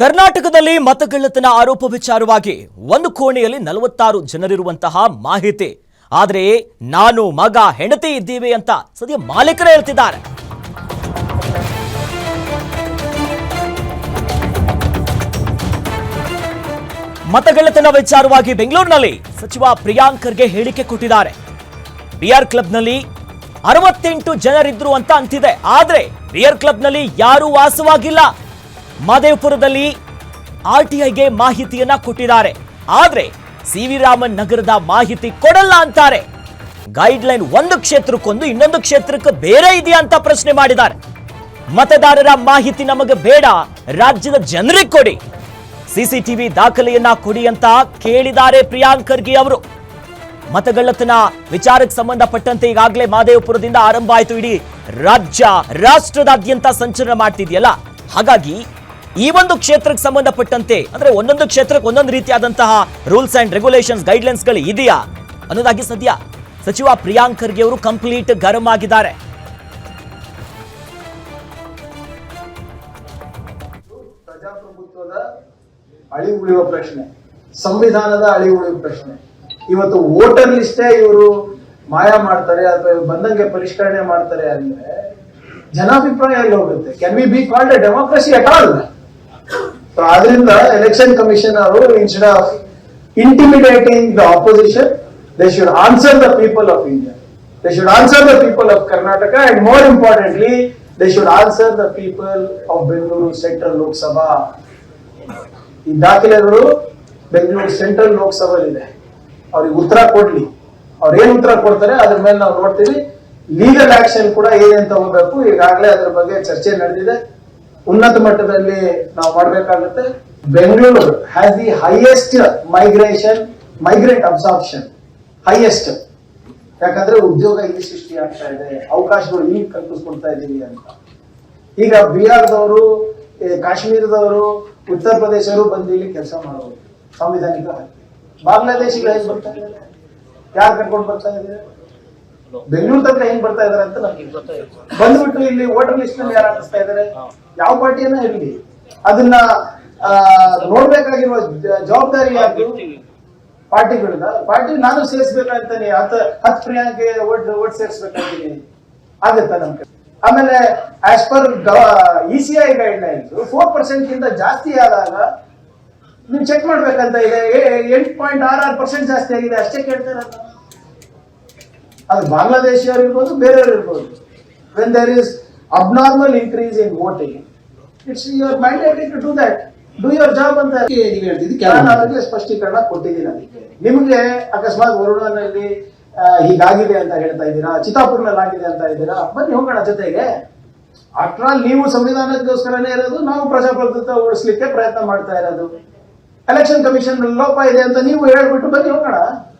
ಕರ್ನಾಟಕದಲ್ಲಿ ಮತಗಳ್ಳತನ ಆರೋಪ ವಿಚಾರವಾಗಿ ಒಂದು ಕೋಣೆಯಲ್ಲಿ ನಲವತ್ತಾರು ಜನರಿರುವಂತಹ ಮಾಹಿತಿ. ಆದರೆ ನಾನು, ಮಗ, ಹೆಂಡತಿ ಇದ್ದೀವಿ ಅಂತ ಸದ್ಯ ಮಾಲೀಕರೇ ಹೇಳ್ತಿದ್ದಾರೆ. ಮತಗಳ್ಳತನ ವಿಚಾರವಾಗಿ ಬೆಂಗಳೂರಿನಲ್ಲಿ ಸಚಿವ ಪ್ರಿಯಾಂಕರ್ಗೆ ಹೇಳಿಕೆ ಕೊಟ್ಟಿದ್ದಾರೆ. ಬಿಆರ್ ಕ್ಲಬ್ನಲ್ಲಿ ಅರವತ್ತೆಂಟು ಜನರಿದ್ರು ಅಂತ ಅಂತಿದೆ. ಆದ್ರೆ ಬಿಯರ್ ಕ್ಲಬ್ನಲ್ಲಿ ಯಾರೂ ವಾಸವಾಗಿಲ್ಲ. ಮಾದೇವಪುರದಲ್ಲಿ ಐಗೆ ಮಾಹಿತಿಯನ್ನ ಕೊಟ್ಟಿದ್ದಾರೆ. ಆದ್ರೆ ಸಿ ವಿ ರಾಮನ್ ನಗರದ ಮಾಹಿತಿ ಕೊಡಲ್ಲ ಅಂತಾರೆ. ಗೈಡ್ ಲೈನ್ ಒಂದು ಕ್ಷೇತ್ರಕ್ಕೊಂದು ಇನ್ನೊಂದು ಕ್ಷೇತ್ರಕ್ಕೆ ಬೇರೆ ಇದೆಯಾ ಅಂತ ಪ್ರಶ್ನೆ ಮಾಡಿದ್ದಾರೆ. ಮತದಾರರ ಮಾಹಿತಿ ನಮಗೆ ಬೇಡ, ರಾಜ್ಯದ ಜನರಿಗೆ ಕೊಡಿ. ಸಿಸಿಟಿವಿ ದಾಖಲೆಯನ್ನ ಕೊಡಿ ಅಂತ ಕೇಳಿದ್ದಾರೆ ಪ್ರಿಯಾಂಕ್ ಖರ್ಗೆ ಅವರು. ಮತಗಳ್ಳತನ ವಿಚಾರಕ್ಕೆ ಸಂಬಂಧಪಟ್ಟಂತೆ ಈಗಾಗಲೇ ಮಾದೇವಪುರದಿಂದ ಆರಂಭ ಆಯಿತು. ಇಡೀ ರಾಜ್ಯ, ರಾಷ್ಟ್ರದಾದ್ಯಂತ ಸಂಚಲನ ಮಾಡ್ತಿದೆಯಲ್ಲ? ಹಾಗಾಗಿ ಈ ಒಂದು ಕ್ಷೇತ್ರಕ್ಕೆ ಸಂಬಂಧಪಟ್ಟಂತೆ, ಅಂದ್ರೆ ಒಂದೊಂದು ಕ್ಷೇತ್ರಕ್ಕೆ ಒಂದೊಂದು ರೀತಿಯಾದಂತಹ ರೂಲ್ಸ್ ಅಂಡ್ ರೆಗ್ಯುಲೇಷನ್ಸ್ ಗೈಡ್ಲೈನ್ಸ್ಗಳು ಇದೆಯಾ? ಅನ್ನೋದಾಗಿ ಸದ್ಯ ಸಚಿವ ಪ್ರಿಯಾಂಕ್ ಖರ್ಗೆ ಅವರು ಕಂಪ್ಲೀಟ್ ಗರಂ ಆಗಿದ್ದಾರೆ ಅಳಿ ಉಳಿಯುವ ಪ್ರಶ್ನೆ, ಸಂವಿಧಾನದ ಅಳಿ ಉಳಿಯುವ ಪ್ರಶ್ನೆ. ಇವತ್ತು ವೋಟರ್ ಲಿಸ್ಟೇ ಇವರು ಮಾಯ ಮಾಡ್ತಾರೆ, ಅಥವಾ ಬಂದಂಗೆ ಪರಿಷ್ಕರಣೆ ಮಾಡ್ತಾರೆ ಅಂದ್ರೆ ಜನಾಭಿಪ್ರಾಯ ಎಲ್ಲಿ ಹೋಗುತ್ತೆ? Can we B called a democracy at all so ಆದ್ರಿಂದ ಎಲೆಕ್ಷನ್ ಕಮಿಷನ್ ಅವರು instead of intimidating the opposition they should answer the people of India they should answer the people of Karnataka and more importantly they should answer the people of Bengaluru central Lok Sabha ಈ ದಾಖಲೆಗಳು Bengaluru central Lok Sabha ಇದೆ ಅವ್ರಿಗೆ ಉತ್ತರ ಕೊಡ್ಲಿ. ಅವ್ರು ಏನ್ ಉತ್ತರ ಕೊಡ್ತಾರೆ ಅದ್ರ ಮೇಲೆ ನಾವು ನೋಡ್ತೀವಿ. ಲೀಗಲ್ ಆಕ್ಷನ್ ಕೂಡ ಏನೇನ್ ತಗೋಬೇಕು ಈಗಾಗಲೇ ಅದ್ರ ಬಗ್ಗೆ ಚರ್ಚೆ ನಡೆದಿದೆ. ಉನ್ನತ ಮಟ್ಟದಲ್ಲಿ ನಾವು ಮಾಡಬೇಕಾಗುತ್ತೆ. Bengaluru has the highest migration migrate absorption highest ಯಾಕಂದ್ರೆ ಉದ್ಯೋಗ ಇಲ್ಲಿ ಸೃಷ್ಟಿ ಆಗ್ತಾ ಇದೆ. ಅವಕಾಶಗಳು ಈಗ ಕಲ್ಪಿಸ್ಕೊಡ್ತಾ ಇದ್ದೀವಿ ಅಂತ. ಈಗ ಬಿಹಾರದವರು ಕಾಶ್ಮೀರದವರು, ಉತ್ತರ ಪ್ರದೇಶವರು ಬಂದು ಇಲ್ಲಿ ಕೆಲಸ ಮಾಡೋದು ಸಾಂವಿಧಾನಿಕ ಬಾಂಗ್ಲಾದೇಶಿಗಳು ಹೇಗೆ ಬರ್ತಾ ಇದ್ದಾರೆ? ಯಾರು ಕರ್ಕೊಂಡು ಬರ್ತಾ ಇದ್ದಾರೆ? ಬೆಂಗಳೂರು ತನಕ ಹೆಂಗ್ ಬರ್ತಾ ಇದಾರೆ ಅಂತ ನಮ್ಗೆ. ಬಂದ್ಬಿಟ್ಟು ಇಲ್ಲಿ. ವೋಟರ್ ಲಿಸ್ಟ್ನಲ್ಲಿ ಯಾರು ಹಾಕಿಸ್ತಾ ಇದಾರೆ? ಯಾವ ಪಾರ್ಟಿಯನ್ನ ಇರಲಿ ಅದನ್ನ ನೋಡ್ಬೇಕಾಗಿರುವ ಜವಾಬ್ದಾರಿ ಯಾರು ಪಾರ್ಟಿಗಳನ್ನ? ಪಾರ್ಟಿ ನಾನು ಸೇರಿಸ್ಬೇಕಂತಾನೆ ಹತ್ತು ಹತ್ತು ಪ್ರಿಯಾಂಕೆ ಓಟ್ ಓಟ್ ಸೇರಿಸ್ಬೇಕಂತೀನಿ ಆಗತ್ತ ನಮ್ ಕಡೆ ಆಮೇಲೆ as per E C I guidelines four percent ಗಿಂತ ಜಾಸ್ತಿ ಆದಾಗ ನೀವು ಚೆಕ್ ಮಾಡ್ಬೇಕಂತ ಇದೆ. ಎಂಟು ಪಾಯಿಂಟ್ ಆರ್ ಆರು ಪರ್ಸೆಂಟ್ ಜಾಸ್ತಿ ಆಗಿದೆ ಅಷ್ಟೇ ಕೇಳ್ತಾರೆ ಅದು ಬಾಂಗ್ಲಾದೇಶಿಯವ್ರು ಇರ್ಬೋದು ಬೇರೆಯವ್ರು ಇರ್ಬೋದು when there is abnormal increase in voting it's your mandatory to do that do your job ಅಂತ ನೀವು ಹೇಳ್ತಿದ್ದು ನಾನು ಸ್ಪಷ್ಟೀಕರಣ ಕೊಟ್ಟಿದ್ದೀನಿ ಅದಕ್ಕೆ ನಿಮಗೆ. ಅಕಸ್ಮಾತ್ ವರುಣನಲ್ಲಿ ಹೀಗಾಗಿದೆ ಅಂತ ಹೇಳ್ತಾ ಇದ್ದೀರಾ? ಚಿತ್ತಾಪುರ್ನಲ್ಲಿ ಆಗಿದೆ ಅಂತ ಇದ್ದೀರಾ? ಬನ್ನಿ ಹೋಗೋಣ ಜೊತೆಗೆ. ಆಫ್ಟರ್ ಆಲ್ ನೀವು ಸಂವಿಧಾನಕ್ಕೋಸ್ಕರನೇ ಇರೋದು ನಾವು ಪ್ರಜಾಪ್ರಭುತ್ವ ಉಳಿಸ್ಲಿಕ್ಕೆ ಪ್ರಯತ್ನ ಮಾಡ್ತಾ ಇರೋದು. ಎಲೆಕ್ಷನ್ ಕಮಿಷನ್ ಲೋಪ ಇದೆ ಅಂತ ನೀವು ಹೇಳ್ಬಿಟ್ಟು ಬನ್ನಿ ಹೋಗೋಣ.